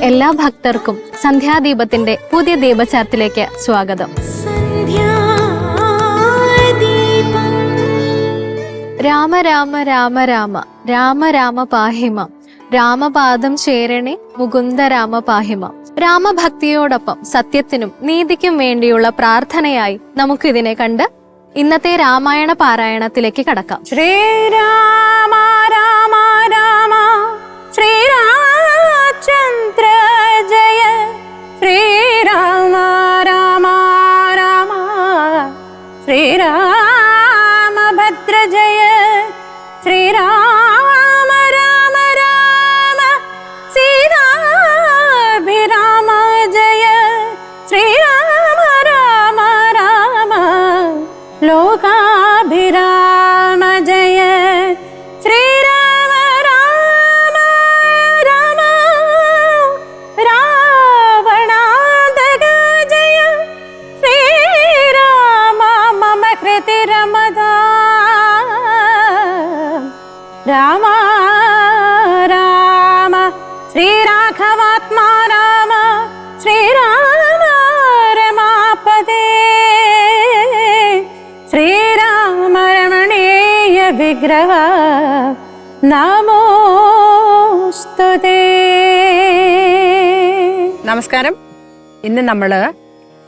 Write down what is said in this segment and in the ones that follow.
എല്ലാ ഭക്തർക്കും സന്ധ്യാദീപത്തിന്റെ പുതിയ ദീപചാർത്തിലേക്ക് സ്വാഗതം. രാമ രാമ രാമ രാമ രാമ രാമ പാഹിമ രാമപാദം ചേരണേ മുകുന്ദ രാമ പാഹിമ. രാമഭക്തിയോടൊപ്പം സത്യത്തിനും നീതിക്കും വേണ്ടിയുള്ള പ്രാർത്ഥനയായി നമുക്കിതിനെ കണ്ട് ഇന്നത്തെ രാമായണ പാരായണത്തിലേക്ക് കടക്കാം. ശ്രീരാമ രാമ ശ്രീരാഘവാത്മാ രാമ ശ്രീരാമ വിഗ്രഹ നമോസ്തുതേ. നമസ്കാരം. ഇന്ന് നമ്മൾ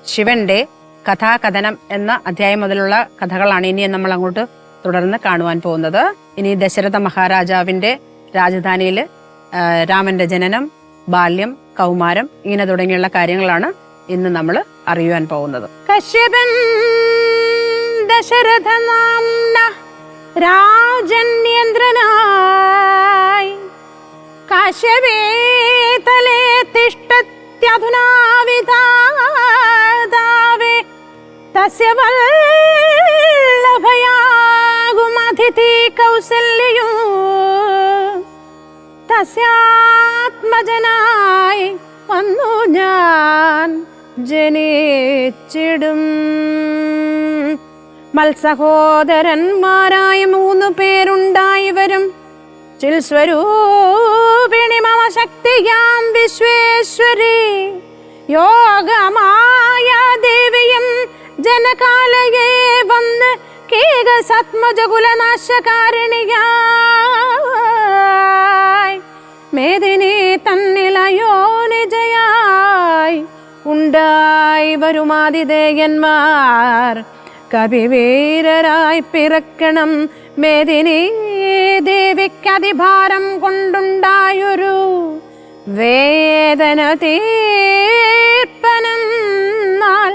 ശിവന്റെ കഥാകഥനം എന്ന അധ്യായം മുതലുള്ള കഥകളാണ് ഇനി നമ്മൾ അങ്ങോട്ട് തുടർന്ന് കാണുവാൻ പോകുന്നത്. ഇനി ദശരഥ മഹാരാജാവിന്റെ രാജധാനിയിൽ രാമന്റെ ജനനം ബാല്യം കൗമാരം ഇങ്ങനെ തുടങ്ങിയുള്ള കാര്യങ്ങളാണ് ഇന്ന് നമ്മൾ അറിയുവാൻ പോകുന്നത്. കശ്യപൻ ദശരഥ രാജന്യന്ത്രനായി കാശ്യപേ തലേ തിഷ്ടത്യധുനാവിതാവേ തസ്യ വല്ലഭയാകുമതിഥി കൗസല്യയോ തസ്യാത്മജനായി വന്നു ഞാൻ ജനിച്ചിടും. മത്സഹോദരന്മാരായ മൂന്നു പേരുണ്ടായിവരും ചിൽസ്വരൂപിണി മമ ശക്തിയാം വിശ്വേശ്വരി. യോഗമായ ദേവിയും ജനകാലയെ വന്ന് കേക സത്മജകുലനാശകാരിണിയായി മേദിനി തന്നിലയോ നിജയായി ഉണ്ടായി വരുമാതിദേയന്മാർ കവിവീരരായി പിറക്കണം മേദിനി. ദേവിക്കതിഭാരം കൊണ്ടുണ്ടായൊരു വേദന തീർപ്പനെന്നാൽ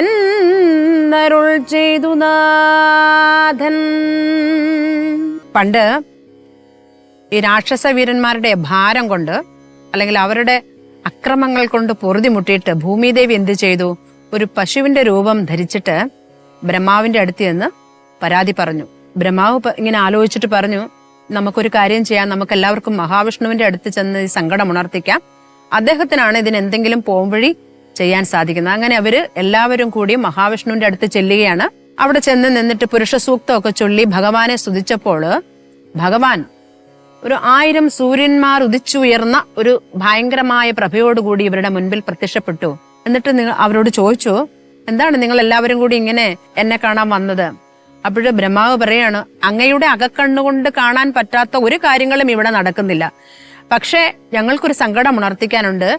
എന്നരുൾ ചെയ്തു നാഥൻ. പണ്ട് ഈ രാക്ഷസ വീരന്മാരുടെ ഭാരം കൊണ്ട് അല്ലെങ്കിൽ അവരുടെ അക്രമങ്ങൾ കൊണ്ട് പൊറുതിമുട്ടിയിട്ട് ഭൂമിദേവി എന്ത് ചെയ്തു? ഒരു പശുവിന്റെ രൂപം ധരിച്ചിട്ട് ബ്രഹ്മാവിന്റെ അടുത്ത് ചെന്ന് പരാതി പറഞ്ഞു. ബ്രഹ്മാവ് ഇങ്ങനെ ആലോചിച്ചിട്ട് പറഞ്ഞു നമുക്കൊരു കാര്യം ചെയ്യാം നമുക്ക് എല്ലാവർക്കും മഹാവിഷ്ണുവിന്റെ അടുത്ത് ചെന്ന് ഈ സങ്കടം ഉണർത്തിക്കാം. അദ്ദേഹത്തിനാണ് ഇതിന് എന്തെങ്കിലും പോംവഴി ചെയ്യാൻ സാധിക്കുന്നത്. അങ്ങനെ അവർ എല്ലാവരും കൂടി മഹാവിഷ്ണുവിന്റെ അടുത്ത് ചെല്ലുകയാണ്. അവിടെ ചെന്ന് നിന്നിട്ട് പുരുഷ സൂക്തമൊക്കെ ചൊല്ലി ഭഗവാനെ സ്തുതിച്ചപ്പോൾ ഭഗവാൻ ഒരു ആയിരം സൂര്യന്മാർ ഉദിച്ചുയർന്ന ഒരു ഭയങ്കരമായ പ്രഭയോടുകൂടി ഇവരുടെ മുൻപിൽ പ്രത്യക്ഷപ്പെട്ടു. എന്നിട്ട് നിങ്ങൾ അവരോട് ചോദിച്ചു എന്താണ് നിങ്ങൾ എല്ലാവരും കൂടി ഇങ്ങനെ എന്നെ കാണാൻ വന്നത്? അപ്പോഴ് ബ്രഹ്മാവ് പറയാണ് അങ്ങയുടെ അകക്കണ്ണുകൊണ്ട് കാണാൻ പറ്റാത്ത ഒരു കാര്യങ്ങളും ഇവിടെ നടക്കുന്നില്ല. പക്ഷേ ഞങ്ങൾക്കൊരു സങ്കടം ഉണർത്തിക്കാനുണ്ട്.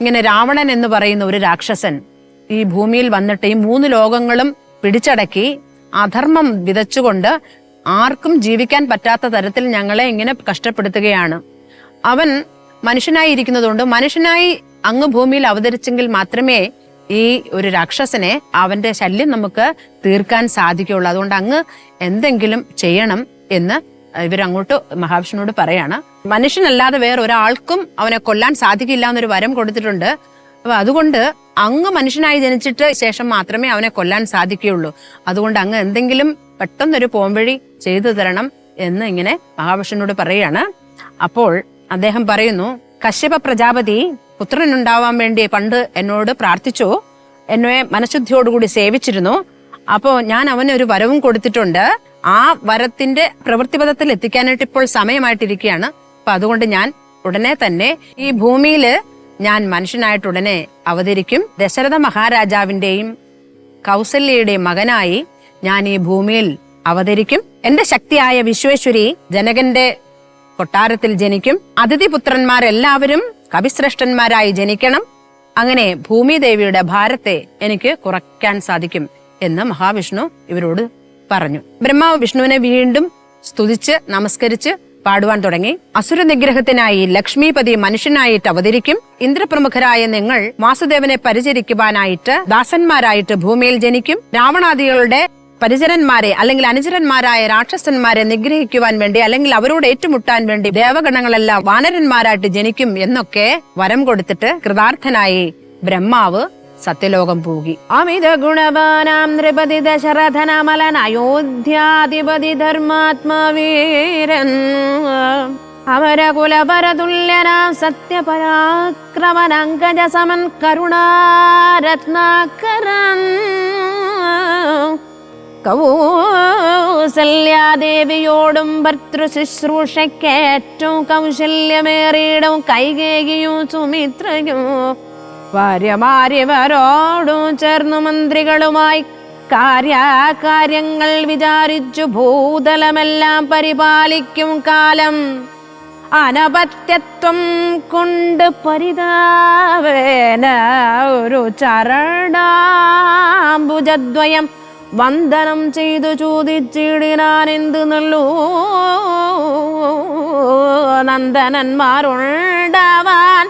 ഇങ്ങനെ രാവണൻ എന്ന് പറയുന്ന ഒരു രാക്ഷസൻ ഈ ഭൂമിയിൽ വന്നിട്ട് ഈ മൂന്ന് ലോകങ്ങളും പിടിച്ചടക്കി അധർമ്മം വിതച്ചുകൊണ്ട് ആർക്കും ജീവിക്കാൻ പറ്റാത്ത തരത്തിൽ ഞങ്ങളെ ഇങ്ങനെ കഷ്ടപ്പെടുത്തുകയാണ്. അവൻ മനുഷ്യനായി ഇരിക്കുന്നതുകൊണ്ട് മനുഷ്യനായി അങ്ങ് ഭൂമിയിൽ അവതരിച്ചെങ്കിൽ മാത്രമേ ഈ ഒരു രാക്ഷസനെ അവന്റെ ശല്യം നമുക്ക് തീർക്കാൻ സാധിക്കുകയുള്ളു. അതുകൊണ്ട് അങ്ങ് എന്തെങ്കിലും ചെയ്യണം എന്ന് ഇവരങ്ങോട്ട് മഹാവിഷ്ണുവോട് പറയാണ്. മനുഷ്യനല്ലാതെ വേറെ ഒരാൾക്കും അവനെ കൊല്ലാൻ സാധിക്കില്ല എന്നൊരു വരം കൊടുത്തിട്ടുണ്ട്. അപ്പൊ അതുകൊണ്ട് അങ്ങ് മനുഷ്യനായി ജനിച്ചിട്ട് ശേഷം മാത്രമേ അവനെ കൊല്ലാൻ സാധിക്കുകയുള്ളൂ. അതുകൊണ്ട് അങ്ങ് എന്തെങ്കിലും പെട്ടെന്നൊരു പോംവഴി ചെയ്തു തരണം എന്ന് ഇങ്ങനെ മഹാവിഷ്ണുവോട് പറയാണ് അപ്പോൾ അദ്ദേഹം പറയുന്നു കശ്യപ പ്രജാപതി പുത്രനുണ്ടാവാൻ വേണ്ടി പണ്ട് എന്നോട് പ്രാർത്ഥിച്ചു. എന്നെ മനഃശുദ്ധിയോടുകൂടി സേവിച്ചിരുന്നു. അപ്പോൾ ഞാൻ അവന് ഒരു വരവും കൊടുത്തിട്ടുണ്ട്. ആ വരത്തിന്റെ പ്രവൃത്തിപഥത്തിൽ എത്തിക്കാനായിട്ട് ഇപ്പോൾ സമയമായിട്ടിരിക്കുകയാണ്. അപ്പൊ അതുകൊണ്ട് ഞാൻ ഉടനെ തന്നെ ഈ ഭൂമിയിൽ ഞാൻ മനുഷ്യനായിട്ടുടനെ അവതരിക്കും. ദശരഥ മഹാരാജാവിന്റെയും കൗസല്യയുടെയും മകനായി ഞാൻ ഈ ഭൂമിയിൽ അവതരിക്കും. എന്റെ ശക്തിയായ വിശ്വേശ്വരി ജനകന്റെ കൊട്ടാരത്തിൽ ജനിക്കും. അതിഥിപുത്രന്മാരെല്ലാവരും കവിശ്രേഷ്ഠന്മാരായി ജനിക്കണം. അങ്ങനെ ഭൂമിദേവിയുടെ ഭാരത്തെ എനിക്ക് കുറയ്ക്കാൻ സാധിക്കും എന്ന് മഹാവിഷ്ണു ഇവരോട് പറഞ്ഞു. ബ്രഹ്മാവ് വിഷ്ണുവിനെ വീണ്ടും സ്തുതിച്ച് നമസ്കരിച്ച് പാടുവാൻ തുടങ്ങി. അസുര നിഗ്രഹത്തിനായി ലക്ഷ്മിപതി മനുഷ്യനായിട്ട് അവതരിക്കും. ഇന്ദ്രപ്രമുഖരായ നിങ്ങൾ വാസുദേവനെ പരിചരിക്കുവാനായിട്ട് ദാസന്മാരായിട്ട് ഭൂമിയിൽ ജനിക്കും. രാവണാദികളുടെ പരിചരന്മാരെ അല്ലെങ്കിൽ അനുചരന്മാരായ രാക്ഷസന്മാരെ നിഗ്രഹിക്കുവാൻ വേണ്ടി അല്ലെങ്കിൽ അവരോട് ഏറ്റുമുട്ടാൻ വേണ്ടി ദേവഗണങ്ങളെല്ലാം വാനരന്മാരായിട്ട് ജനിക്കും എന്നൊക്കെ വരം കൊടുത്തിട്ട് കൃതാർത്ഥനായി ബ്രഹ്മാവ് സത്യലോകം പോകി. അമിത ഗുണവാനാം നൃപതി ദശരഥനമലൻ അയോധ്യാധിപതി ധർമാത്മവീരൻ. അമരകുലപരതുല്യനാം സത്യപരാക്രമനങ്കജ സമൻ കരുണാരത്നാകരൻ. കൗസല്യാദേവിയോടും ഭർത്തൃ ശുശ്രൂഷയ്ക്കേറ്റവും കൗശല്യമേറിയിടവും കൈകേകിയും സുമിത്രയും. ഭാര്യമാര്യവരോടും ചേർന്നു മന്ത്രികളുമായി കാര്യാകാര്യങ്ങൾ വിചാരിച്ചു ഭൂതലമെല്ലാം പരിപാലിക്കും കാലം. അനപത്യത്വം കൊണ്ട് പരിതാവേന ഒരു ചരണാംബുജദ്വയം വന്ദനം ചെയ്തു ചോദിച്ചിടിനാൻ എന്ത് നല്ലൂ. നന്ദനന്മാരുണ്ടാവാൻ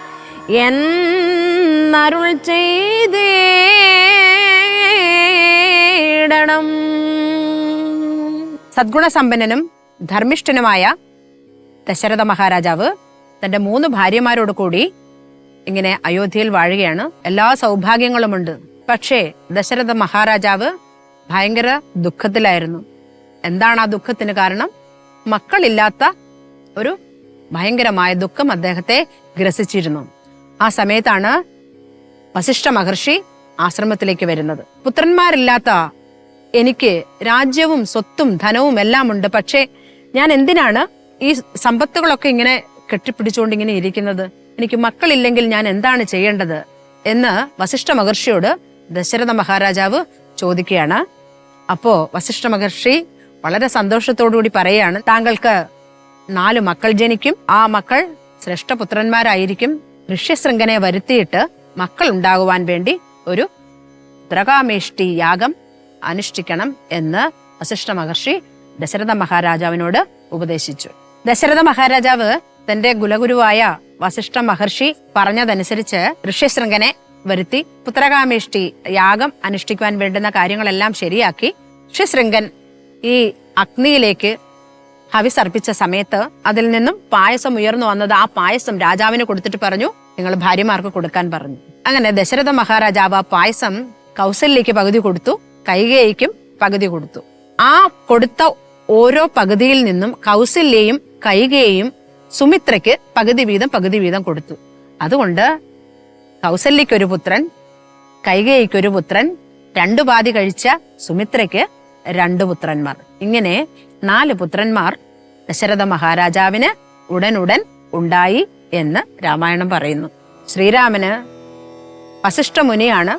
എന്നരുൾ ചെയ്തേടണം. സദ്ഗുണസമ്പന്നനും ധർമ്മിഷ്ഠനുമായ ദശരഥ മഹാരാജാവ് തന്റെ മൂന്ന് ഭാര്യമാരോട് കൂടി ഇങ്ങനെ അയോധ്യയിൽ വാഴുകയാണ്. എല്ലാ സൗഭാഗ്യങ്ങളുമുണ്ട്. പക്ഷേ ദശരഥ മഹാരാജാവ് ഭയങ്കര ദുഃഖത്തിലായിരുന്നു. എന്താണ് ആ ദുഃഖത്തിന് കാരണം? മക്കളില്ലാത്ത ഒരു ഭയങ്കരമായ ദുഃഖം അദ്ദേഹത്തെ ഗ്രസിച്ചിരുന്നു. ആ സമയത്താണ് വസിഷ്ഠ മഹർഷി ആശ്രമത്തിലേക്ക് വരുന്നത്. പുത്രന്മാരില്ലാത്ത എനിക്ക് രാജ്യവും സ്വത്തും ധനവും എല്ലാം ഉണ്ട് പക്ഷേ ഞാൻ എന്തിനാണ് ഈ സമ്പത്തുകളൊക്കെ ഇങ്ങനെ കെട്ടിപ്പിടിച്ചുകൊണ്ട് ഇങ്ങനെ ഇരിക്കുന്നത്? എനിക്ക് മക്കളില്ലെങ്കിൽ ഞാൻ എന്താണ് ചെയ്യേണ്ടത്? എന്ന് വസിഷ്ഠ മഹർഷിയോട് ദശരഥ മഹാരാജാവ് ചോദിക്കുകയാണ്. അപ്പോ വസിഷ്ഠ മഹർഷി വളരെ സന്തോഷത്തോടുകൂടി പറയാണ് താങ്കൾക്ക് നാല് മക്കൾ ജനിക്കും. ആ മക്കൾ ശ്രേഷ്ഠപുത്രന്മാരായിരിക്കും ഋഷ്യശൃംഖനെ വരുത്തിയിട്ട് മക്കൾ ഉണ്ടാകുവാൻ വേണ്ടി ഒരു ദ്രകാമേഷ്ടി യാഗം അനുഷ്ഠിക്കണം എന്ന് വസിഷ്ഠ മഹർഷി ദശരഥ മഹാരാജാവിനോട് ഉപദേശിച്ചു. ദശരഥ മഹാരാജാവ് തന്റെ ഗുലഗുരുവായ വസിഷ്ഠ മഹർഷി പറഞ്ഞതനുസരിച്ച് ഋഷ്യശൃംഖനെ വരുത്തി പുത്രകാമേഷ്ടി യാഗം അനുഷ്ഠിക്കുവാൻ വേണ്ടുന്ന കാര്യങ്ങളെല്ലാം ശരിയാക്കി. ഋഷ്യശൃംഖൻ ഈ അഗ്നിയിലേക്ക് ഹവിസ് അർപ്പിച്ച സമയത്ത് അതിൽ നിന്നും പായസം ഉയർന്നു വന്നത് ആ പായസം രാജാവിന് കൊടുത്തിട്ട് പറഞ്ഞു നിങ്ങൾ ഭാര്യമാർക്ക് കൊടുക്കാൻ പറഞ്ഞു. അങ്ങനെ ദശരഥ മഹാരാജാവ് ആ പായസം കൗസല്യക്ക് പകുതി കൊടുത്തു കൈകേയിക്കും പകുതി കൊടുത്തു. ആ കൊടുത്ത ഓരോ പകുതിയിൽ നിന്നും കൗസല്യയും കൈകേയും സുമിത്രയ്ക്ക് പകുതി വീതം പകുതി വീതം കൊടുത്തു. അതുകൊണ്ട് കൗസല്യക്കൊരു പുത്രൻ കൈകേയിക്കൊരു പുത്രൻ രണ്ടു പാതി കഴിച്ച സുമിത്രയ്ക്ക് രണ്ടു പുത്രന്മാർ. ഇങ്ങനെ നാല് പുത്രന്മാർ ദശരഥ മഹാരാജാവിന് ഉടനുടൻ ഉണ്ടായി എന്ന് രാമായണം പറയുന്നു. ശ്രീരാമന് വസിഷ്ഠ മുനിയാണ്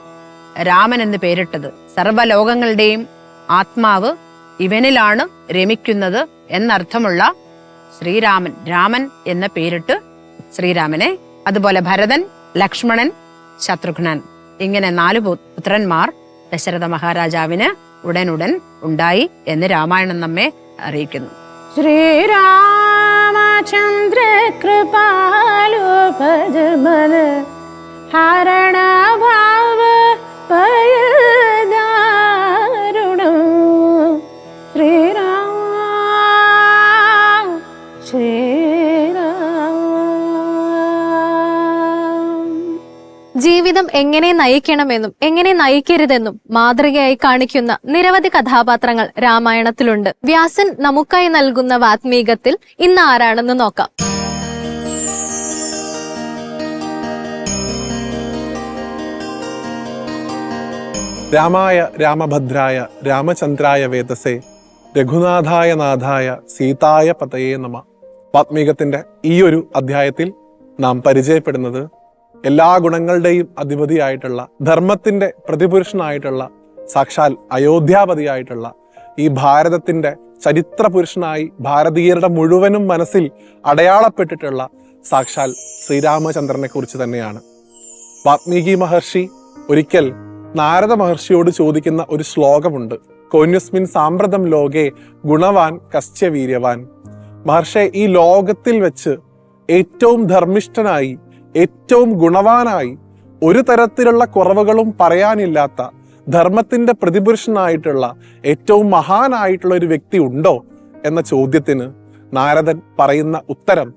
രാമൻ എന്ന് പേരിട്ടത്. സർവലോകങ്ങളുടെയും ആത്മാവ് ഇവനിലാണ് രമിക്കുന്നത് എന്നർത്ഥമുള്ള ശ്രീരാമൻ രാമൻ എന്ന പേരിട്ട് ശ്രീരാമനെ അതുപോലെ ഭരതൻ ലക്ഷ്മണൻ ശത്രുഘ്നൻ ഇങ്ങനെ നാല് പുത്രന്മാർ ദശരഥ മഹാരാജാവിന് ഉടനുടൻ ഉണ്ടായി എന്ന് രാമായണം നമ്മെ അറിയിക്കുന്നു. ശ്രീരാമചന്ദ്ര കൃപാലു ഭജമന എങ്ങനെ നയിക്കണമെന്നും എങ്ങനെ നയിക്കരുതെന്നും മാതൃകയായി കാണിക്കുന്ന നിരവധി കഥാപാത്രങ്ങൾ രാമായണത്തിലുണ്ട്. വ്യാസൻ നമുക്കായി നൽകുന്ന വാത്മീകത്തിൽ ഇന്ന് ആരാണെന്ന് നോക്കാം. രാമായ രാമഭദ്രായ രാമചന്ദ്രായ വേദസേ രഘുനാഥായ നാഥായ സീതായ പതയേ നമ. വാത്മീകത്തിന്റെ ഈ ഒരു അധ്യായത്തിൽ നാം പരിചയപ്പെടുന്നത് എല്ലാ ഗുണങ്ങളുടെയും അധിപതിയായിട്ടുള്ള ധർമ്മത്തിന്റെ പ്രതിപുരുഷനായിട്ടുള്ള സാക്ഷാൽ അയോധ്യാപതിയായിട്ടുള്ള ഈ ഭാരതത്തിന്റെ ചരിത്ര പുരുഷനായി ഭാരതീയരുടെ മുഴുവനും മനസ്സിൽ അടയാളപ്പെട്ടിട്ടുള്ള സാക്ഷാൽ ശ്രീരാമചന്ദ്രനെ കുറിച്ച് തന്നെയാണ്. വാത്മീകി മഹർഷി ഒരിക്കൽ നാരദ മഹർഷിയോട് ചോദിക്കുന്ന ഒരു ശ്ലോകമുണ്ട്. കോന്യസ്മിൻ സാമ്പ്രതം ലോകെ ഗുണവാൻ കസ്യവീര്യവാൻ മഹർഷെ ഈ ലോകത്തിൽ വെച്ച് ഏറ്റവും ധർമ്മിഷ്ഠനായി ഏറ്റവും ഗുണവാനായി ഒരു തരത്തിലുള്ള കുറവുകളും പറയാനില്ലാത്ത ധർമ്മത്തിന്റെ പ്രതിപുരുഷനായിട്ടുള്ള ഏറ്റവും മഹാനായിട്ടുള്ള ഒരു വ്യക്തി ഉണ്ടോ എന്ന ചോദ്യത്തിന് നാരദൻ പറയുന്ന ഉത്തരം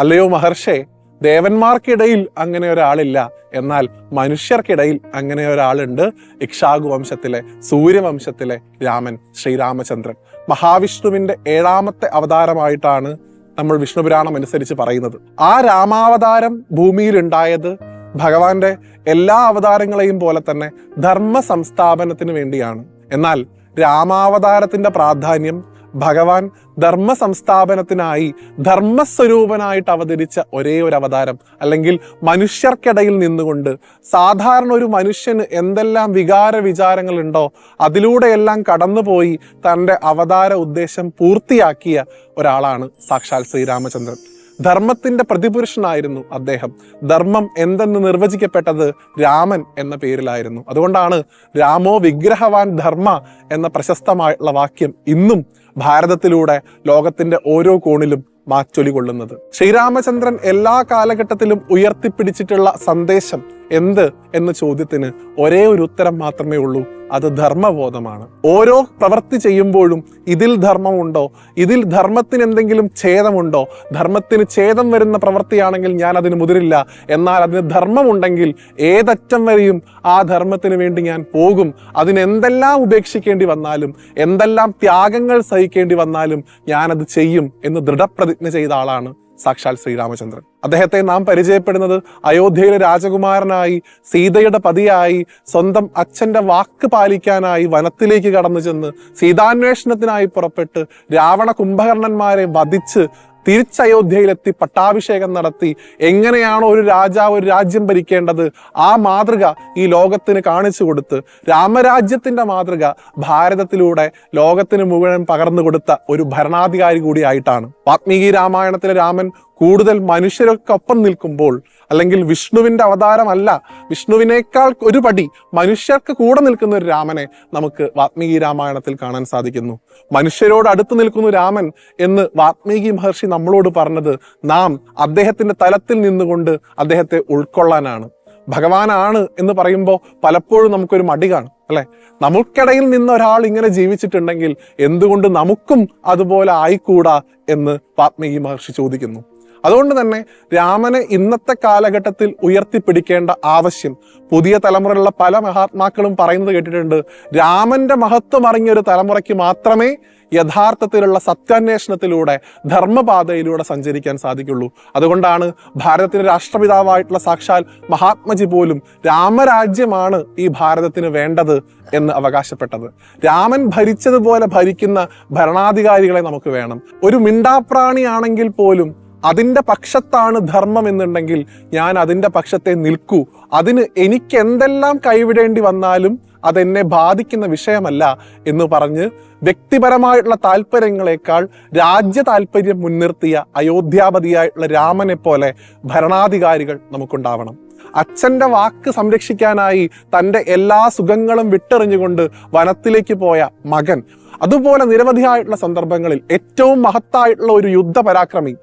അല്ലയോ മഹർഷേ ദേവന്മാർക്കിടയിൽ അങ്ങനെ ഒരാളില്ല. എന്നാൽ മനുഷ്യർക്കിടയിൽ അങ്ങനെ ഒരാളുണ്ട് ഇക്ഷാകു വംശത്തിലെ സൂര്യവംശത്തിലെ രാമൻ ശ്രീരാമചന്ദ്രൻ. മഹാവിഷ്ണുവിന്റെ ഏഴാമത്തെ അവതാരമായിട്ടാണ് നമ്മൾ വിഷ്ണുപുരാണം അനുസരിച്ച് പറയുന്നത്. ആ രാമാവതാരം ഭൂമിയിൽ ഉണ്ടായത് ഭഗവാന്റെ എല്ലാ അവതാരങ്ങളെയും പോലെ തന്നെ ധർമ്മ സംസ്ഥാപനത്തിന് വേണ്ടിയാണ്. എന്നാൽ രാമാവതാരത്തിന്റെ പ്രാധാന്യം ഭഗവാൻ ധർമ്മ സംസ്ഥാപനത്തിനായി ധർമ്മസ്വരൂപനായിട്ട് അവതരിച്ച ഒരേ ഒരു അവതാരം. അല്ലെങ്കിൽ മനുഷ്യർക്കിടയിൽ നിന്നുകൊണ്ട് സാധാരണ ഒരു മനുഷ്യന് എന്തെല്ലാം വികാര വിചാരങ്ങളുണ്ടോ അതിലൂടെയെല്ലാം കടന്നുപോയി തന്റെ അവതാര ഉദ്ദേശം പൂർത്തിയാക്കിയ ഒരാളാണ് സാക്ഷാൽ ശ്രീരാമചന്ദ്രൻ. ധർമ്മത്തിന്റെ പ്രതിപുരുഷനായിരുന്നു അദ്ദേഹം. ധർമ്മം എന്തെന്ന് നിർവചിക്കപ്പെട്ടത് രാമൻ എന്ന പേരിലായിരുന്നു. അതുകൊണ്ടാണ് രാമോ വിഗ്രഹവാൻ ധർമ്മ എന്ന പ്രശസ്തമായുള്ള വാക്യം ഇന്നും ഭാരതത്തിലൂടെ ലോകത്തിന്റെ ഓരോ കോണിലും മാച്ചൊലികൊള്ളുന്നത്. ശ്രീരാമചന്ദ്രൻ എല്ലാ കാലഘട്ടത്തിലും ഉയർത്തിപ്പിടിച്ചിട്ടുള്ള സന്ദേശം എന്ത് എന്ന ചോദ്യത്തിന് ഒരേ ഒരു ഉത്തരം മാത്രമേ ഉള്ളൂ. അത് ധർമ്മബോധമാണ്. ഓരോ പ്രവൃത്തി ചെയ്യുമ്പോഴും ഇതിൽ ധർമ്മമുണ്ടോ? ഇതിൽ ധർമ്മത്തിന് എന്തെങ്കിലും ഛേദമുണ്ടോ? ധർമ്മത്തിന് ഛേദം വരുന്ന പ്രവൃത്തിയാണെങ്കിൽ ഞാൻ അതിന് മുതിരില്ല. എന്നാൽ അതിന് ധർമ്മമുണ്ടെങ്കിൽ ഏതറ്റം വരെയും ആ ധർമ്മത്തിന് വേണ്ടി ഞാൻ പോകും. അതിനെന്തെല്ലാം ഉപേക്ഷിക്കേണ്ടി വന്നാലും എന്തെല്ലാം ത്യാഗങ്ങൾ സഹിക്കേണ്ടി വന്നാലും ഞാനത് ചെയ്യും എന്ന് ദൃഢപ്രതിജ്ഞ ചെയ്ത ആളാണ് സാക്ഷാൽ ശ്രീരാമചന്ദ്രൻ. അദ്ദേഹത്തെ നാം പരിചയപ്പെടുന്നത് അയോധ്യയിലെ രാജകുമാരനായി സീതയുടെ പതിയായി സ്വന്തം അച്ഛന്റെ വാക്ക് പാലിക്കാനായി വനത്തിലേക്ക് കടന്നു ചെന്ന് സീതാന്വേഷണത്തിനായി പുറപ്പെട്ട് രാവണ കുംഭകർണന്മാരെ വധിച്ച് തിരിച്ചയോധ്യയിലെത്തി പട്ടാഭിഷേകം നടത്തി എങ്ങനെയാണോ ഒരു രാജാവ് ഒരു രാജ്യം ഭരിക്കേണ്ടത്? ആ മാതൃക ഈ ലോകത്തിന് കാണിച്ചു കൊടുത്ത് രാമരാജ്യത്തിന്റെ മാതൃക ഭാരതത്തിലൂടെ ലോകത്തിന് മുഴുവൻ പകർന്നു കൊടുത്ത ഒരു ഭരണാധികാരി കൂടിയായിട്ടാണ്. വാത്മീകി രാമായണത്തിലെ രാമൻ കൂടുതൽ മനുഷ്യർക്കൊപ്പം നിൽക്കുമ്പോൾ അല്ലെങ്കിൽ വിഷ്ണുവിന്റെ അവതാരമല്ല വിഷ്ണുവിനേക്കാൾ ഒരു പടി മനുഷ്യർക്ക് കൂടെ നിൽക്കുന്ന ഒരു രാമനെ നമുക്ക് വാത്മീകി രാമായണത്തിൽ കാണാൻ സാധിക്കുന്നു. മനുഷ്യരോട് അടുത്ത് നിൽക്കുന്നു രാമൻ എന്ന് വാത്മീകി മഹർഷി നമ്മളോട് പറഞ്ഞത് നാം അദ്ദേഹത്തിന്റെ തലത്തിൽ നിന്നുകൊണ്ട് അദ്ദേഹത്തെ ഉൾക്കൊള്ളാനാണ്. ഭഗവാനാണ് എന്ന് പറയുമ്പോൾ പലപ്പോഴും നമുക്കൊരു മടി കാണും അല്ലെ? നമുക്കിടയിൽ നിന്ന് ഒരാൾ ഇങ്ങനെ ജീവിച്ചിട്ടുണ്ടെങ്കിൽ എന്തുകൊണ്ട് നമുക്കും അതുപോലെ ആയിക്കൂടാ എന്ന് വാത്മീകി മഹർഷി ചോദിക്കുന്നു. അതുകൊണ്ട് തന്നെ രാമനെ ഇന്നത്തെ കാലഘട്ടത്തിൽ ഉയർത്തിപ്പിടിക്കേണ്ട ആവശ്യം പുതിയ തലമുറയിലുള്ള പല മഹാത്മാക്കളും പറയുന്നത് കേട്ടിട്ടുണ്ട്. രാമന്റെ മഹത്വം അറിഞ്ഞ ഒരു തലമുറയ്ക്ക് മാത്രമേ യഥാർത്ഥത്തിലുള്ള സത്യാന്വേഷണത്തിലൂടെ ധർമ്മപാതയിലൂടെ സഞ്ചരിക്കാൻ സാധിക്കുള്ളൂ. അതുകൊണ്ടാണ് ഭാരതത്തിന്റെ രാഷ്ട്രപിതാവായിട്ടുള്ള സാക്ഷാൽ മഹാത്മജി പോലും രാമരാജ്യമാണ് ഈ ഭാരതത്തിന് വേണ്ടത് എന്ന് അവകാശപ്പെട്ടത്. രാമൻ ഭരിച്ചതുപോലെ ഭരിക്കുന്ന ഭരണാധികാരികളെ നമുക്ക് വേണം. ഒരു മിണ്ടാപ്രാണിയാണെങ്കിൽ പോലും അതിന്റെ പക്ഷത്താണ് ധർമ്മം എന്നുണ്ടെങ്കിൽ ഞാൻ അതിന്റെ പക്ഷത്തെ നിൽക്കൂ. അതിന് എനിക്ക് എന്തെല്ലാം കൈവിടേണ്ടി വന്നാലും അതെന്നെ ബാധിക്കുന്ന വിഷയമല്ല എന്ന് പറഞ്ഞ് വ്യക്തിപരമായിട്ടുള്ള താല്പര്യങ്ങളെക്കാൾ രാജ്യ താല്പര്യം മുൻനിർത്തിയ അയോധ്യാപതിയായിട്ടുള്ള രാമനെ പോലെ ഭരണാധികാരികൾ നമുക്കുണ്ടാവണം. അച്ഛന്റെ വാക്ക് സംരക്ഷിക്കാനായി തന്റെ എല്ലാ സുഖങ്ങളും വിട്ടെറിഞ്ഞുകൊണ്ട് വനത്തിലേക്ക് പോയ മകൻ അതുപോലെ നിരവധിയായിട്ടുള്ള സന്ദർഭങ്ങളിൽ ഏറ്റവും മഹത്തായിട്ടുള്ള ഒരു യുദ്ധ പരാക്രമി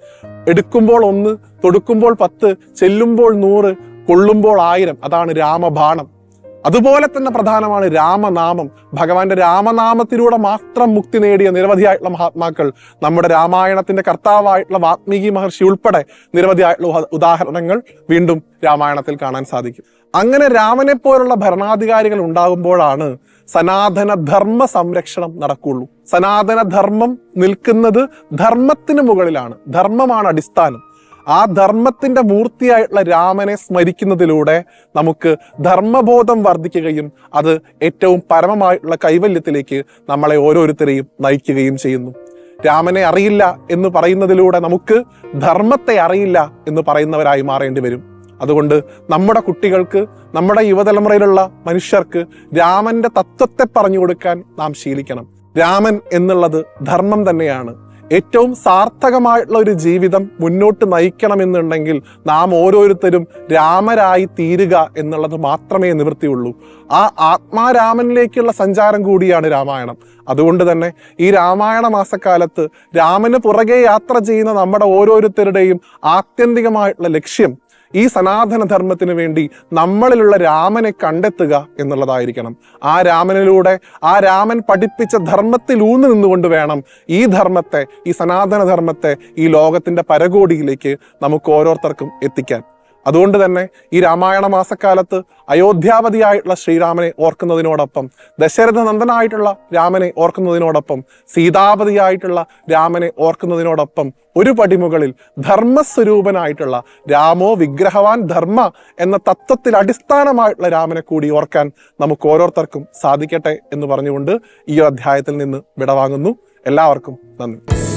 എടുക്കുമ്പോൾ ഒന്ന് തൊടുക്കുമ്പോൾ പത്ത് ചെല്ലുമ്പോൾ നൂറ് കൊള്ളുമ്പോൾ ആയിരം. അതാണ് രാമബാണം. അതുപോലെ തന്നെ പ്രധാനമാണ് രാമനാമം. ഭഗവാന്റെ രാമനാമത്തിലൂടെ മാത്രം മുക്തി നേടിയ നിരവധിയായിട്ടുള്ള മഹാത്മാക്കൾ നമ്മുടെ രാമായണത്തിന്റെ കർത്താവായിട്ടുള്ള വാത്മീകി മഹർഷി ഉൾപ്പെടെ നിരവധിയായിട്ടുള്ള ഉദാഹരണങ്ങൾ വീണ്ടും രാമായണത്തിൽ കാണാൻ സാധിക്കും. അങ്ങനെ രാമനെ പോലുള്ള ഭരണാധികാരികൾ ഉണ്ടാകുമ്പോഴാണ് സനാതന ധർമ്മ സംരക്ഷണം നടക്കുള്ളൂ. സനാതന ധർമ്മം നിൽക്കുന്നത് ധർമ്മത്തിന് മുകളിലാണ്. ധർമ്മമാണ് അടിസ്ഥാനം. ആ ധർമ്മത്തിന്റെ മൂർത്തിയായിട്ടുള്ള രാമനെ സ്മരിക്കുന്നതിലൂടെ നമുക്ക് ധർമ്മബോധം വർദ്ധിക്കുകയും അത് ഏറ്റവും പരമമായിട്ടുള്ള കൈവല്യത്തിലേക്ക് നമ്മളെ ഓരോരുത്തരെയും നയിക്കുകയും ചെയ്യുന്നു. രാമനെ അറിയില്ല എന്ന് പറയുന്നതിലൂടെ നമുക്ക് ധർമ്മത്തെ അറിയില്ല എന്ന് പറയുന്നവരായി മാറേണ്ടി വരും. അതുകൊണ്ട് നമ്മുടെ കുട്ടികൾക്ക് നമ്മുടെ യുവതലമുറയിലുള്ള മനുഷ്യർക്ക് രാമന്റെ തത്വത്തെ പറഞ്ഞു കൊടുക്കാൻ നാം ശീലിക്കണം. രാമൻ എന്നുള്ളത് ധർമ്മം തന്നെയാണ്. ഏറ്റവും സാർത്ഥകമായിട്ടുള്ള ഒരു ജീവിതം മുന്നോട്ട് നയിക്കണമെന്നുണ്ടെങ്കിൽ നാം ഓരോരുത്തരും രാമരായി തീരുക എന്നുള്ളത് മാത്രമേ നിവൃത്തിയുള്ളൂ. ആ ആത്മാരാമനിലേക്കുള്ള സഞ്ചാരം കൂടിയാണ് രാമായണം. അതുകൊണ്ട് തന്നെ ഈ രാമായണ മാസക്കാലത്ത് രാമന് പുറകെ യാത്ര ചെയ്യുന്ന നമ്മുടെ ഓരോരുത്തരുടെയും ആത്യന്തികമായിട്ടുള്ള ലക്ഷ്യം ഈ സനാതനധർമ്മത്തിന് വേണ്ടി നമ്മളിലുള്ള രാമനെ കണ്ടെത്തുക എന്നുള്ളതായിരിക്കണം. ആ രാമനിലൂടെ ആ രാമൻ പഠിപ്പിച്ച ധർമ്മത്തിൽ ഊന്നു നിന്നുകൊണ്ട് വേണം ഈ ധർമ്മത്തെ ഈ സനാതനധർമ്മത്തെ ഈ ലോകത്തിന്റെ പരകോടിയിലേക്ക് നമുക്ക് ഓരോരുത്തർക്കും എത്തിക്കാൻ. അതുകൊണ്ട് തന്നെ ഈ രാമായണ മാസക്കാലത്ത് അയോധ്യാപതിയായിട്ടുള്ള ശ്രീരാമനെ ഓർക്കുന്നതിനോടൊപ്പം ദശരഥ നന്ദനായിട്ടുള്ള രാമനെ ഓർക്കുന്നതിനോടൊപ്പം സീതാപതിയായിട്ടുള്ള രാമനെ ഓർക്കുന്നതിനോടൊപ്പം ഒരു പടിമുകളിൽ ധർമ്മസ്വരൂപനായിട്ടുള്ള രാമോ വിഗ്രഹവാൻ ധർമ്മ എന്ന തത്വത്തിൽ അടിസ്ഥാനമായിട്ടുള്ള രാമനെ കൂടി ഓർക്കാൻ നമുക്ക് ഓരോരുത്തർക്കും സാധിക്കട്ടെ എന്ന് പറഞ്ഞുകൊണ്ട് ഈ അധ്യായത്തിൽ നിന്ന് വിടവാങ്ങുന്നു. എല്ലാവർക്കും നന്ദി.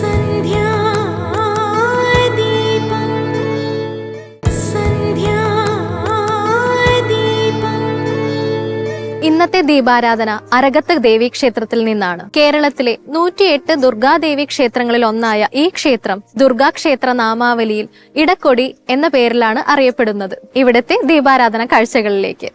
ഇന്നത്തെ ദീപാരാധന അരകത്ത് ദേവീക്ഷേത്രത്തിൽ നിന്നാണ്. കേരളത്തിലെ നൂറ്റിയെട്ട് ദുർഗാദേവി ക്ഷേത്രങ്ങളിൽ ഒന്നായ ഈ ക്ഷേത്രം ദുർഗാക്ഷേത്ര നാമാവലിയിൽ ഇടക്കൊടി എന്ന പേരിലാണ് അറിയപ്പെടുന്നത്. ഇവിടുത്തെ ദീപാരാധന കാഴ്ചകളിലേക്ക്.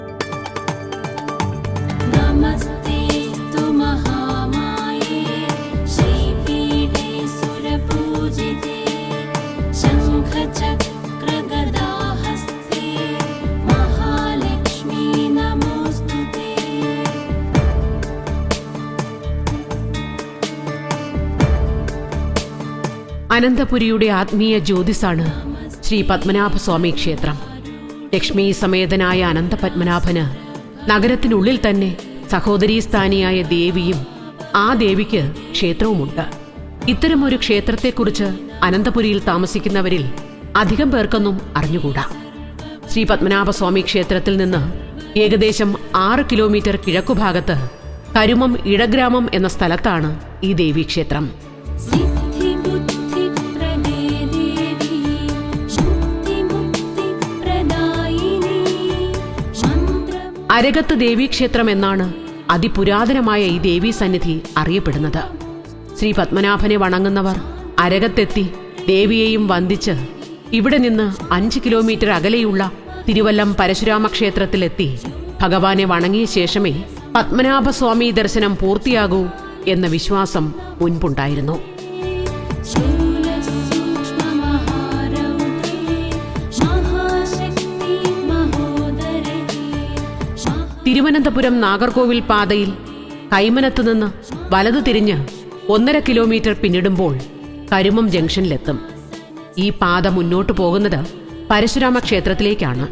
അനന്തപുരിയുടെ ആത്മീയ ജ്യോതിസാണ് ശ്രീ പത്മനാഭസ്വാമി ക്ഷേത്രം. ലക്ഷ്മി സമേതനായ അനന്ത പത്മനാഭന് നഗരത്തിനുള്ളിൽ തന്നെ സഹോദരീസ്ഥാനിയായ ദേവിയും ആ ദേവിക്ക് ക്ഷേത്രവുമുണ്ട്. ഇത്തരമൊരു ക്ഷേത്രത്തെക്കുറിച്ച് അനന്തപുരിയിൽ താമസിക്കുന്നവരിൽ അധികം പേർക്കൊന്നും അറിഞ്ഞുകൂടാ. ശ്രീ പത്മനാഭസ്വാമി ക്ഷേത്രത്തിൽ നിന്ന് ഏകദേശം ആറ് കിലോമീറ്റർ കിഴക്കുഭാഗത്ത് കരുമം ഇടഗ്രാമം എന്ന സ്ഥലത്താണ് ഈ ദേവീക്ഷേത്രം. അരകത്ത് ദേവീക്ഷേത്രം എന്നാണ് അതിപുരാതനമായ ഈ ദേവീ സന്നിധി അറിയപ്പെടുന്നത്. ശ്രീ പത്മനാഭനെ വണങ്ങുന്നവർ അരകത്തെത്തി ദേവിയെയും വന്ദിച്ച് ഇവിടെ നിന്ന് അഞ്ച് കിലോമീറ്റർ അകലെയുള്ള തിരുവല്ലം പരശുരാമ ക്ഷേത്രത്തിലെത്തി ഭഗവാനെ വണങ്ങിയ ശേഷമേ പത്മനാഭസ്വാമി ദർശനം പൂർത്തിയാകൂ എന്ന വിശ്വാസം മുൻപുണ്ടായിരുന്നു. തിരുവനന്തപുരം നാഗർകോവിൽ പാതയിൽ കൈമനത്ത് നിന്ന് വലതു തിരിഞ്ഞ് ഒന്നര കിലോമീറ്റർ പിന്നിടുമ്പോൾ കരുമം ജംഗ്ഷനിലെത്തും. ഈ പാത മുന്നോട്ട് പോകുന്നത് പരശുരാമ ക്ഷേത്രത്തിലേക്കാണ്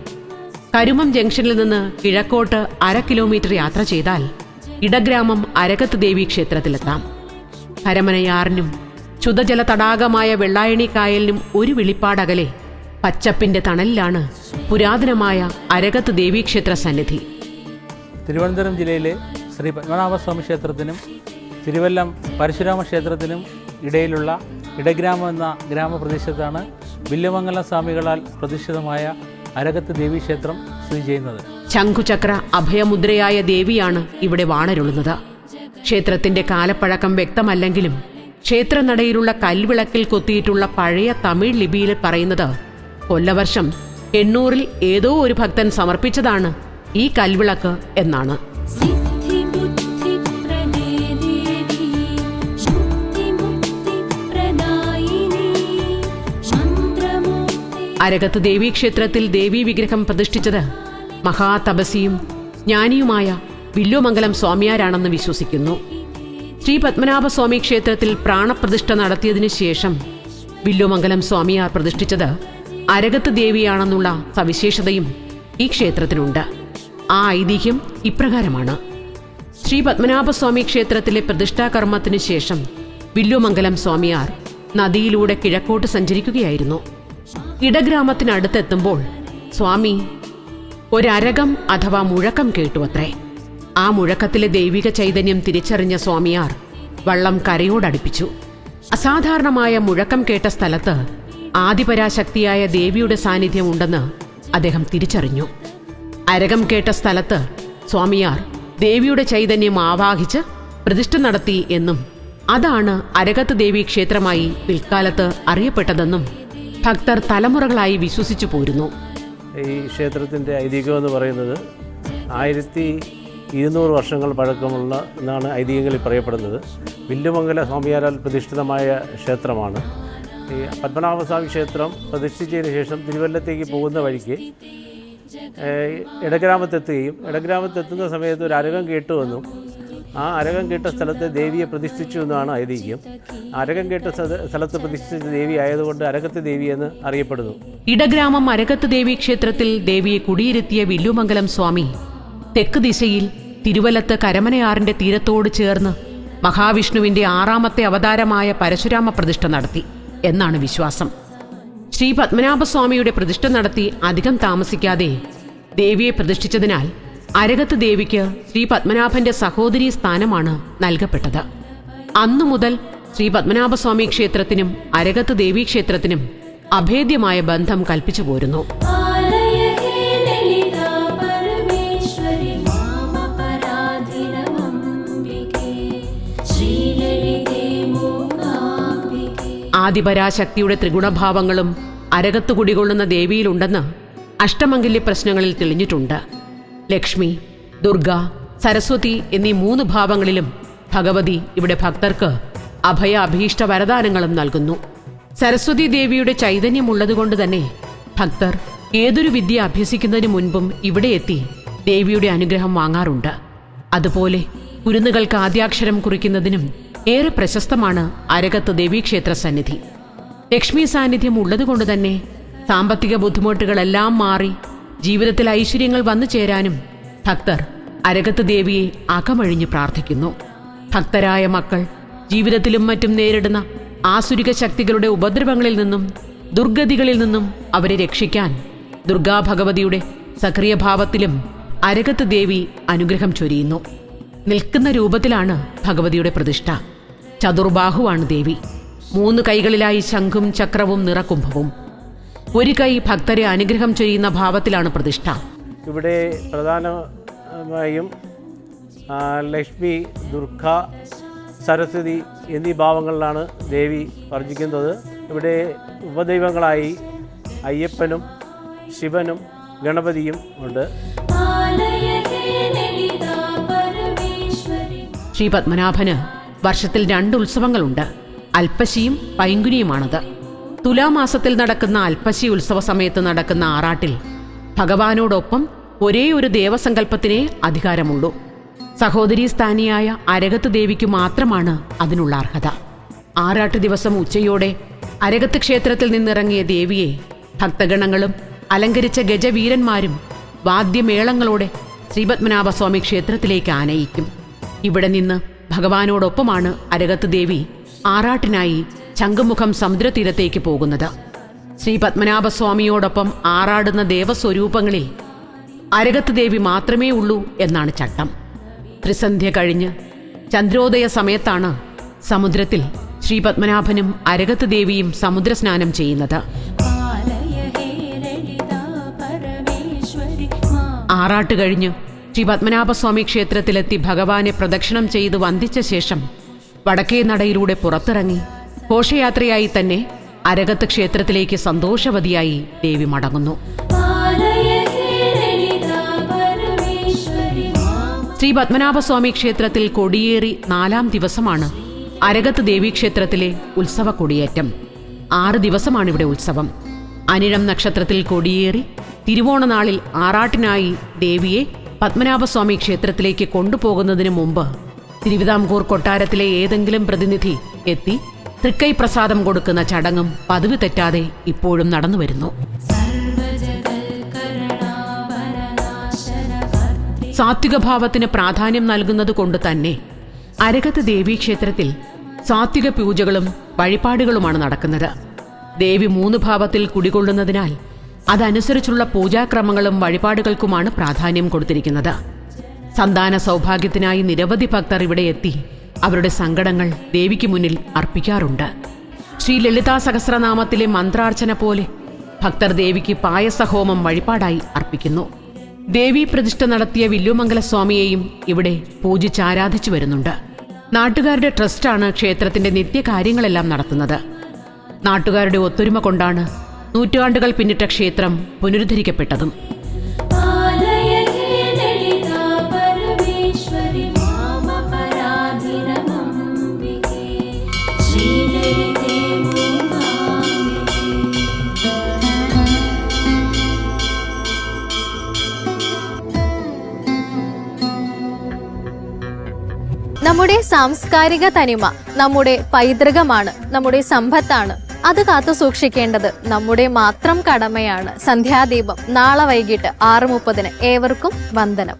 കരുമം ജംഗ്ഷനിൽ നിന്ന് കിഴക്കോട്ട് അര കിലോമീറ്റർ യാത്ര ചെയ്താൽ ഇടഗ്രാമം അരകത്ത് ദേവി ക്ഷേത്രത്തിലെത്താം. കരമനയാറിനും ശുദ്ധജല തടാകമായ വെള്ളായണി കായലിനും ഒരു വിളിപ്പാടകലെ പച്ചപ്പിന്റെ തണലിലാണ് പുരാതനമായ അരകത്ത് ദേവീക്ഷേത്ര സന്നിധി. തിരുവനന്തപുരം ജില്ലയിലെ ശ്രീ പത്മനാഭസ്വാമി ക്ഷേത്രത്തിനും തിരുവല്ലം പരശുരാമ ക്ഷേത്രത്തിനും ഇടയിലുള്ള ഇടഗ്രാമം എന്ന ഗ്രാമപ്രദേശത്താണ് വില്യമംഗലം സ്വാമികളാൽ പ്രതിഷ്ഠിതമായ അരകത്ത് ദേവീക്ഷേത്രം സ്ഥിതി ചെയ്യുന്നത്. ശംഖുചക്ര അഭയമുദ്രയായ ദേവിയാണ് ഇവിടെ വാണരുളുന്നത്. ക്ഷേത്രത്തിന്റെ കാലപ്പഴക്കം വ്യക്തമല്ലെങ്കിലും ക്ഷേത്രനടയിലുള്ള കൽവിളക്കിൽ കൊത്തിയിട്ടുള്ള പഴയ തമിഴ് ലിപിയിൽ പറയുന്നത് കൊല്ലവർഷം എണ്ണൂറിൽ ഏതോ ഒരു ഭക്തൻ സമർപ്പിച്ചതാണ് ഈ കൽവിളക്ക് എന്നാണ്. അരകത്ത് ദേവീക്ഷേത്രത്തിൽ ദേവീ വിഗ്രഹം പ്രതിഷ്ഠിച്ചത് മഹാതപസിയും ജ്ഞാനിയുമായ വില്ലുമംഗലം സ്വാമിയാരാണെന്ന് വിശ്വസിക്കുന്നു. ശ്രീ പത്മനാഭസ്വാമി ക്ഷേത്രത്തിൽ പ്രാണപ്രതിഷ്ഠ നടത്തിയതിനു ശേഷം വില്ലുമംഗലം സ്വാമിയാർ പ്രതിഷ്ഠിച്ചത് അരകത്ത് ദേവിയാണെന്നുള്ള സവിശേഷതയും ഈ ക്ഷേത്രത്തിനുണ്ട്. ആ ഐതിഹ്യം ഇപ്രകാരമാണ്. ശ്രീ പത്മനാഭസ്വാമി ക്ഷേത്രത്തിലെ പ്രതിഷ്ഠാകർമ്മത്തിനു ശേഷം വില്ലുമംഗലം സ്വാമിയാർ നദിയിലൂടെ കിഴക്കോട്ട് സഞ്ചരിക്കുകയായിരുന്നു. ഇടഗ്രാമത്തിനടുത്തെത്തുമ്പോൾ സ്വാമി ഒരരകം അഥവാ മുഴക്കം കേട്ടുവത്രേ. ആ മുഴക്കത്തിലെ ദൈവിക ചൈതന്യം തിരിച്ചറിഞ്ഞ സ്വാമിയാർ വള്ളം കരയോടടുപ്പിച്ചു. അസാധാരണമായ മുഴക്കം കേട്ട സ്ഥലത്ത് ആദിപരാശക്തിയായ ദേവിയുടെ സാന്നിധ്യം ഉണ്ടെന്ന് അദ്ദേഹം തിരിച്ചറിഞ്ഞു. അരകം കേട്ട സ്ഥലത്ത് സ്വാമിയാർ ദേവിയുടെ ചൈതന്യം ആവാഹിച്ച് പ്രതിഷ്ഠ നടത്തി എന്നും അതാണ് അരകത്ത് ദേവി ക്ഷേത്രമായി പിൽക്കാലത്ത് അറിയപ്പെട്ടതെന്നും ഭക്തർ തലമുറകളായി വിശ്വസിച്ചു പോരുന്നു. ഈ ക്ഷേത്രത്തിന്റെ ഐതിഹ്യം എന്ന് പറയുന്നത് ആയിരത്തി ഇരുന്നൂറ് വർഷങ്ങൾ പഴക്കമുള്ള എന്നാണ് ഐതിഹ്യങ്ങളിൽ പറയപ്പെടുന്നത്. വില്ലുമംഗല സ്വാമിയാരാൽ പ്രതിഷ്ഠിതമായ ക്ഷേത്രമാണ്. ഈ പത്മനാഭസ്വാമി ക്ഷേത്രം പ്രതിഷ്ഠിച്ചതിന് ശേഷം തിരുവല്ലത്തേക്ക് പോകുന്ന വഴിക്ക് ഇടഗ്രാമത്തെത്തുകയും ഇടഗ്രാമത്തെത്തുന്ന സമയത്ത് ഒരു അരകം കേട്ടുവെന്നും ആ അരകം കേട്ട സ്ഥലത്ത് ദേവിയെ പ്രതിഷ്ഠിച്ചു എന്നാണ് ഐതിഹ്യം. അരകം കേട്ട സ്ഥല- സ്ഥലത്ത് പ്രതിഷ്ഠിച്ച ദേവി ആയതുകൊണ്ട് അരകത്ത് ദേവി എന്ന് അറിയപ്പെടുന്നു. ഇടഗ്രാമം അരകത്ത് ദേവി ക്ഷേത്രത്തിൽ ദേവിയെ കുടിയിരുത്തിയ വില്ലുമംഗലം സ്വാമി. തെക്ക് ദിശയിൽ തിരുവല്ലത്ത് കരമനയാറിന്റെ തീരത്തോട് ചേർന്ന് മഹാവിഷ്ണുവിന്റെ ആറാമത്തെ അവതാരമായ പരശുരാമ പ്രതിഷ്ഠ നടത്തി എന്നാണ് വിശ്വാസം. ശ്രീ പത്മനാഭസ്വാമിയുടെ പ്രതിഷ്ഠ നടത്തി അധികം താമസിക്കാതെ ദേവിയെ പ്രതിഷ്ഠിച്ചതിനാൽ അരകത്ത് ദേവിക്ക് ശ്രീ പത്മനാഭന്റെ സഹോദരി സ്ഥാനമാണ് നൽകപ്പെട്ടത്. അന്നു മുതൽ ശ്രീ പത്മനാഭസ്വാമി ക്ഷേത്രത്തിനും അരകത്ത് ദേവീ ക്ഷേത്രത്തിനും അഭേദ്യമായ ബന്ധം കൽപ്പിച്ചു പോരുന്നു. ആദിപരാശക്തിയുടെ ത്രിഗുണഭാവങ്ങളും അരകത്തു കുടികൊള്ളുന്ന ദേവിയിലുണ്ടെന്ന് അഷ്ടമംഗല്യ പ്രശ്നങ്ങളിൽ തെളിഞ്ഞിട്ടുണ്ട്. ലക്ഷ്മി ദുർഗ സരസ്വതി എന്നീ മൂന്ന് ഭാവങ്ങളിലും ഭഗവതി ഇവിടെ ഭക്തർക്ക് അഭയ അഭീഷ്ട വരദാനങ്ങളും നൽകുന്നു. സരസ്വതി ദേവിയുടെ ചൈതന്യമുള്ളതുകൊണ്ട് തന്നെ ഭക്തർ ഏതൊരു വിദ്യ അഭ്യസിക്കുന്നതിന് മുൻപും ഇവിടെ എത്തി ദേവിയുടെ അനുഗ്രഹം വാങ്ങാറുണ്ട്. അതുപോലെ കുരുന്നുകൾക്ക് ആദ്യാക്ഷരം കുറിക്കുന്നതിനും ഏറെ പ്രശസ്തമാണ് അരകത്ത് ദേവീക്ഷേത്ര സന്നിധി. ലക്ഷ്മി സാന്നിധ്യം ഉള്ളതുകൊണ്ട് തന്നെ സാമ്പത്തിക ബുദ്ധിമുട്ടുകളെല്ലാം മാറി ജീവിതത്തിൽ ഐശ്വര്യങ്ങൾ വന്നു ചേരാനും ഭക്തർ അരകത്ത് ദേവിയെ അകമഴിഞ്ഞ് പ്രാർത്ഥിക്കുന്നു. ഭക്തരായ മക്കൾ ജീവിതത്തിലും മറ്റും നേരിടുന്ന ആസുരിക ശക്തികളുടെ ഉപദ്രവങ്ങളിൽ നിന്നും ദുർഗതികളിൽ നിന്നും അവരെ രക്ഷിക്കാൻ ദുർഗാ ഭഗവതിയുടെ ഭാവത്തിലും അരകത്ത് ദേവി അനുഗ്രഹം ചൊരിയുന്നു. നിൽക്കുന്ന രൂപത്തിലാണ് ഭഗവതിയുടെ പ്രതിഷ്ഠ. ചതുർബാഹുവാണ് ദേവി. മൂന്ന് കൈകളിലായി ശംഖും ചക്രവും നിറകുംഭവും. ഒരു കൈ ഭക്തരെ അനുഗ്രഹം ചെയ്യുന്ന ഭാവത്തിലാണ് പ്രതിഷ്ഠ. ഇവിടെ പ്രധാനമായും ലക്ഷ്മി ദുർഗ സരസ്വതി എന്നീ ഭാവങ്ങളിലാണ് ദേവി വർജിക്കുന്നത്. ഇവിടെ ഉപദൈവങ്ങളായി അയ്യപ്പനും ശിവനും ഗണപതിയും ഉണ്ട്. ശ്രീ പത്മനാഭന് വർഷത്തിൽ രണ്ട് ഉത്സവങ്ങളുണ്ട്. അൽപ്പശിയും പൈങ്കുനിയുമാണത്. തുലാമാസത്തിൽ നടക്കുന്ന അൽപ്പശി ഉത്സവ സമയത്ത് നടക്കുന്ന ആറാട്ടിൽ ഭഗവാനോടൊപ്പം ഒരേ ഒരു ദേവസങ്കല്പത്തിനേ അധികാരമുള്ളൂ. സഹോദരീ സ്ഥാനിയായ അരകത്ത് ദേവിക്ക് മാത്രമാണ് അതിനുള്ള അർഹത. ആറാട്ട് ദിവസം ഉച്ചയോടെ അരകത്ത് ക്ഷേത്രത്തിൽ നിന്നിറങ്ങിയ ദേവിയെ ഭക്തഗണങ്ങളും അലങ്കരിച്ച ഗജവീരന്മാരും വാദ്യമേളങ്ങളോടെ ശ്രീപത്മനാഭസ്വാമി ക്ഷേത്രത്തിലേക്ക് ആനയിക്കും. ഇവിടെ നിന്ന് ഭഗവാനോടൊപ്പമാണ് അരകത്ത് ദേവി ആറാട്ടിനായി ചങ്കുമുഖം സമുദ്രതീരത്തേക്ക് പോകുന്നത്. ശ്രീ പത്മനാഭസ്വാമിയോടൊപ്പം ആറാടുന്ന ദേവസ്വരൂപങ്ങളിൽ അരകത്ത് ദേവി മാത്രമേ ഉള്ളൂ എന്നാണ് ചട്ടം. ത്രിസന്ധ്യ കഴിഞ്ഞ് ചന്ദ്രോദയ സമയത്താണ് സമുദ്രത്തിൽ ശ്രീ പത്മനാഭനും അരകത്ത് ദേവിയും സമുദ്രസ്നാനം ചെയ്യുന്നത്. ആറാട്ട് കഴിഞ്ഞ് ശ്രീ പത്മനാഭസ്വാമി ക്ഷേത്രത്തിലെത്തി ഭഗവാനെ പ്രദക്ഷിണം ചെയ്ത് വന്ദിച്ച ശേഷം വടക്കേ നടയിലൂടെ പുറത്തിറങ്ങി ഘോഷയാത്രയായി തന്നെ അരകത്ത് ക്ഷേത്രത്തിലേക്ക് സന്തോഷവതിയായി ദേവി മടങ്ങുന്നു. ശ്രീ പത്മനാഭസ്വാമി ക്ഷേത്രത്തിൽ കൊടിയേറി നാലാം ദിവസമാണ് അരകത്ത് ദേവീക്ഷേത്രത്തിലെ ഉത്സവ കൊടിയേറ്റം. ആറ് ദിവസമാണ് ഇവിടെ ഉത്സവം. അനിഴം നക്ഷത്രത്തിൽ കൊടിയേറി തിരുവോണനാളിൽ ആറാട്ടിനായി ദേവിയെ പത്മനാഭസ്വാമി ക്ഷേത്രത്തിലേക്ക് കൊണ്ടുപോകുന്നതിന് മുമ്പ് തിരുവിതാംകൂർ കൊട്ടാരത്തിലെ ഏതെങ്കിലും പ്രതിനിധി എത്തി തൃക്കൈ പ്രസാദം കൊടുക്കുന്ന ചടങ്ങും പതിവ് തെറ്റാതെ ഇപ്പോഴും നടന്നു വരുന്നു സാത്വികഭാവത്തിന് പ്രാധാന്യം നൽകുന്നത് കൊണ്ട് തന്നെ അരകത്ത് ദേവീക്ഷേത്രത്തിൽ സാത്വിക പൂജകളും വഴിപാടുകളുമാണ് നടക്കുന്നത്. ദേവി മൂന്ന് ഭാവത്തിൽ കുടികൊള്ളുന്നതിനാൽ അതനുസരിച്ചുള്ള പൂജാക്രമങ്ങളും വഴിപാടുകൾക്കുമാണ് പ്രാധാന്യം കൊടുത്തിരിക്കുന്നത്. സന്താന സൗഭാഗ്യത്തിനായി നിരവധി ഭക്തർ ഇവിടെ എത്തി അവരുടെ സങ്കടങ്ങൾ ദേവിക്ക് മുന്നിൽ അർപ്പിക്കാറുണ്ട്. ശ്രീ ലളിതാ സഹസ്രനാമത്തിലെ മന്ത്രാർച്ചന പോലെ ഭക്തർ ദേവിക്ക് പായസഹോമം വഴിപാടായി അർപ്പിക്കുന്നു. ദേവി പ്രതിഷ്ഠ നടത്തിയ വില്ലുമംഗല സ്വാമിയെയും ഇവിടെ പൂജിച്ച് ആരാധിച്ചു വരുന്നുണ്ട്. നാട്ടുകാരുടെ ട്രസ്റ്റാണ് ക്ഷേത്രത്തിന്റെ നിത്യകാര്യങ്ങളെല്ലാം നടത്തുന്നത്. നാട്ടുകാരുടെ ഒത്തൊരുമ കൊണ്ടാണ് നൂറ്റാണ്ടുകൾ പിന്നിട്ട ക്ഷേത്രം പുനരുദ്ധരിക്കപ്പെട്ടതും. നമ്മുടെ സാംസ്കാരിക തനിമ നമ്മുടെ പൈതൃകമാണ് നമ്മുടെ സമ്പത്താണ്. അത് കാത്തു സൂക്ഷിക്കേണ്ടത് നമ്മുടെ മാത്രം കടമയാണ്. സന്ധ്യാദീപം നാളെ വൈകിട്ട് ആറ് മുപ്പതിന് ഏവർക്കും വന്ദനം.